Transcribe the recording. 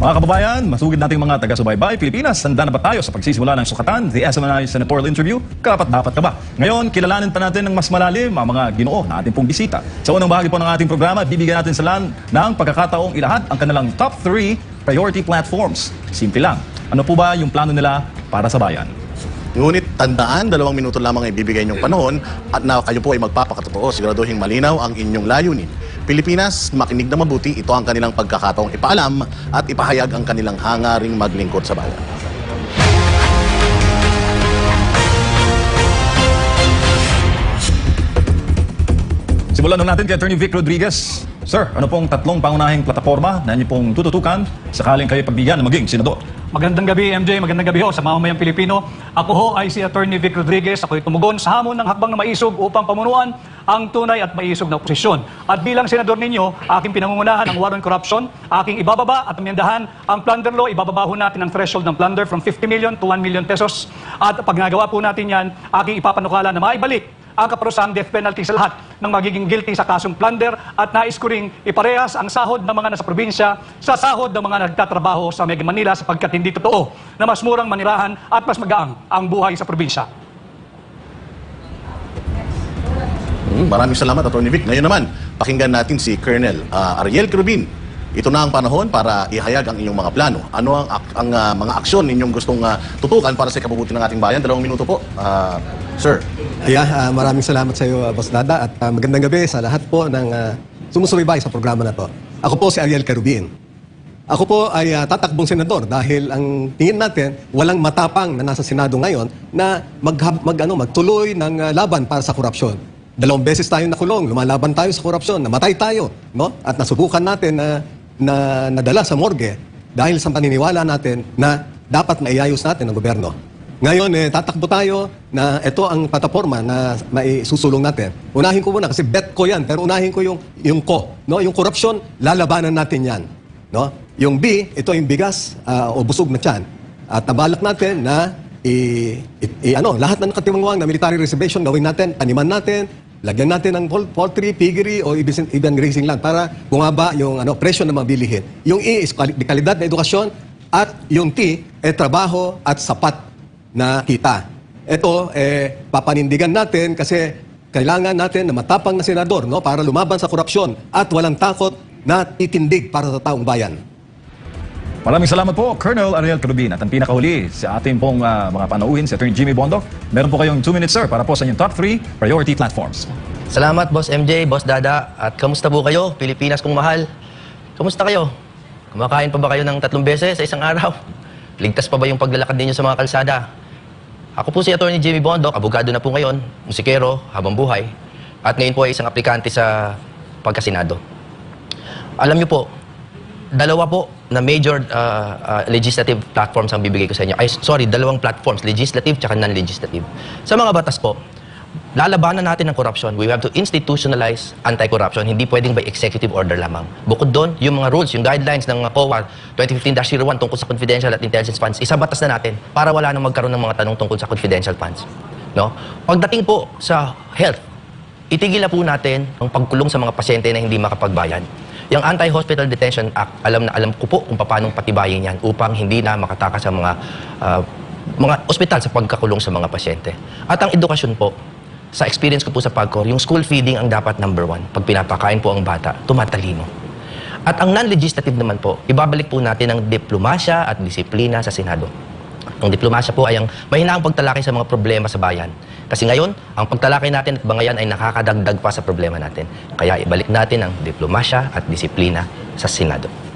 Mga kababayan, masugid nating mga taga-subaybay Pilipinas, handa na ba tayo sa pagsisimula ng sukatan, the SMNI Senatorial Interview? Karapat dapat ka ba? Ngayon, kilalanin pa natin ng mas malalim ang mga ginoo na ating pong bisita. Sa unang bahagi po ng ating programa, bibigyan natin sila ng pagkakataong ilahad ang kanilang top 3 priority platforms. Simple lang. Ano po ba yung plano nila para sa bayan? Ngunit tandaan, dalawang minuto lamang ang ibibigay niyong panahon at na kayo po ay magpapakatotoo, siguraduhin malinaw ang inyong layunin. Pilipinas, makinig na mabuti, ito ang kanilang pagkakataong ipaalam at ipahayag ang kanilang hangaring maglingkod sa bayan. Simulan na natin kay Attorney Vic Rodriguez. Sir, ano pong tatlong pangunahing plataforma na inyo pong tututukan sakaling kayo pagbigyan na maging senador? Magandang gabi, MJ. Magandang gabi ho sa mamamayang Pilipino. Ako ho ay si Attorney Vic Rodriguez. Ako'y tumugon sa hamon ng hakbang na maisog upang pamunuan ang tunay at maisog na oposisyon. At bilang senador ninyo, aking pinangungunahan ang war on corruption, aking ibababa at amyandahan ang plunder law. Ibababa ho natin ang threshold ng plunder from 50 million to 1 million pesos. At pag nagawa po natin yan, aking ipapanukala na maibalik ang kaparusahang death penalty sa lahat ng magiging guilty sa kasong plunder at nais ko ring iparehas ang sahod ng mga nasa probinsya sa sahod ng mga nagtatrabaho sa Mega Manila sapagkat hindi totoo na mas murang manirahan at mas magaang ang buhay sa probinsya. Hmm, maraming salamat, Atty. Vic. Ngayon naman, pakinggan natin si Colonel ah, Ariel Crubin. Ito na ang panahon para ihayag ang inyong mga plano. Ano ang, ang ah, mga aksyon ninyong gustong ah, tutukan para sa kabubuti ng ating bayan? Dalawang minuto po. Ah, sir. Yeah, ah, maraming salamat sa iyo, Boss Dada, at ah, magandang gabi sa lahat po ng ah, sumusubaybay sa programa na to. Ako po si Ariel Carubin. Ako po ay ah, tatakbong senador dahil ang tingin natin, walang matapang na nasa Senado ngayon na mag, mag, ano, magtuloy ng ah, laban para sa korupsyon. Dalawang beses tayo nakulong, lumalaban tayo sa korupsyon, namatay tayo, no? At nasubukan natin na, na nadala sa morgue dahil sa paniniwala natin na dapat maiayos natin ang gobyerno. Ngayon, eh, tatakbo tayo na ito ang plataforma na maisusulong natin. Unahin ko muna kasi bet ko yan, pero unahin ko yung, yung ko. No? Yung corruption, lalabanan natin yan. No? Yung B, ito yung bigas ah, o busog na tiyan. At nabalak natin na i, i- i- ano, lahat ng katiwangwang na military reservation gawin natin, taniman natin, lagyan natin ng poultry, piggery o even, grazing land para bumaba yung ano, presyo ng mga bilihin. Yung E is kalidad na edukasyon at yung T, eh, trabaho at sapat na kita. Ito, eh, papanindigan natin kasi kailangan natin na matapang na senador no, para lumaban sa korupsyon at walang takot na titindig para sa taong bayan. Maraming salamat po, Colonel Ariel Crubin. At ang pinakahuli sa ating pong ah, mga panauhin, si Attorney Jimmy Bondo. Meron po kayong 2 minutes, sir, para po sa inyong top 3 priority platforms. Salamat, Boss MJ, Boss Dada. At kamusta po kayo, Pilipinas kong mahal? Kamusta kayo? Kumakain pa ba kayo ng tatlong beses sa isang araw? Ligtas pa ba yung paglalakad ninyo sa mga kalsada? Ako po si Attorney Jimmy Bondok, abogado na po ngayon, musikero, habang buhay. At ngayon po ay isang aplikante sa pagkasinado. Alam niyo po, dalawa po na major uh, uh, legislative platforms ang bibigay ko sa inyo. Ay, sorry, dalawang platforms, legislative tsaka non-legislative. Sa mga batas po, lalabanan natin ang corruption. We have to institutionalize anti-corruption. Hindi pwedeng by executive order lamang. Bukod doon, yung mga rules, yung guidelines ng COA 2015-01 tungkol sa confidential at intelligence funds, isabatas na natin para wala nang magkaroon ng mga tanong tungkol sa confidential funds. No? Pagdating po sa health, itigil na po natin ang pagkulong sa mga pasyente na hindi makapagbayad. Yung Anti-Hospital Detention Act, alam na alam ko po kung paano patibayin yan upang hindi na makatakas ang mga ah, mga ospital sa pagkakulong sa mga pasyente. At ang edukasyon po, sa experience ko po sa PAGCOR, yung school feeding ang dapat number one. Pag pinapakain po ang bata, tumatalino. At ang non-legislative naman po, ibabalik po natin ang diplomasya at disiplina sa Senado. Ang diplomasya po ay ang mahinaang pagtalakay sa mga problema sa bayan. Kasi ngayon, ang pagtalakay natin at bangayan ay nakakadagdag pa sa problema natin. Kaya ibalik natin ang diplomasya at disiplina sa Senado.